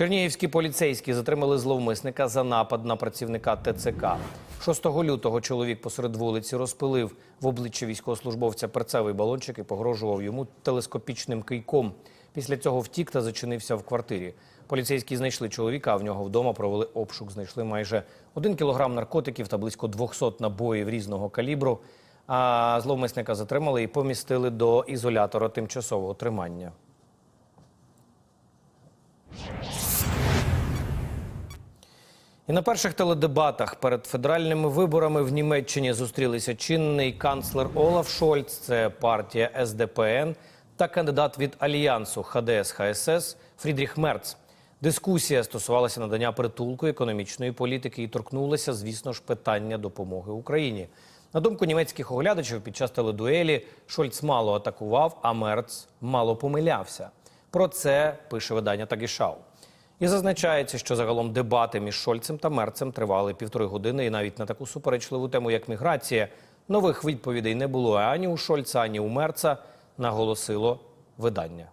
Чернігівські поліцейські затримали зловмисника за напад на працівника ТЦК. 6 лютого чоловік посеред вулиці розпилив в обличчя військовослужбовця перцевий балончик і погрожував йому телескопічним кийком. Після цього втік та зачинився в квартирі. Поліцейські знайшли чоловіка, а в нього вдома провели обшук. Знайшли майже 1 кілограм наркотиків та близько 200 набоїв різного калібру. А зловмисника затримали і помістили до ізолятора тимчасового тримання. І на перших теледебатах перед федеральними виборами в Німеччині зустрілися чинний канцлер Олаф Шольц, це партія СДПН, та кандидат від альянсу ХДС ХСС Фрідріх Мерц. Дискусія стосувалася надання притулку економічної політики і торкнулася, звісно ж, питання допомоги Україні. На думку німецьких оглядачів, під час теледуелі Шольц мало атакував, а Мерц мало помилявся. Про це пише видання Тагішау. І зазначається, що загалом дебати між Шольцем та Мерцем тривали півтори години, і навіть на таку суперечливу тему, як міграція, нових відповідей не було ані у Шольца, ані у Мерца, наголосило видання.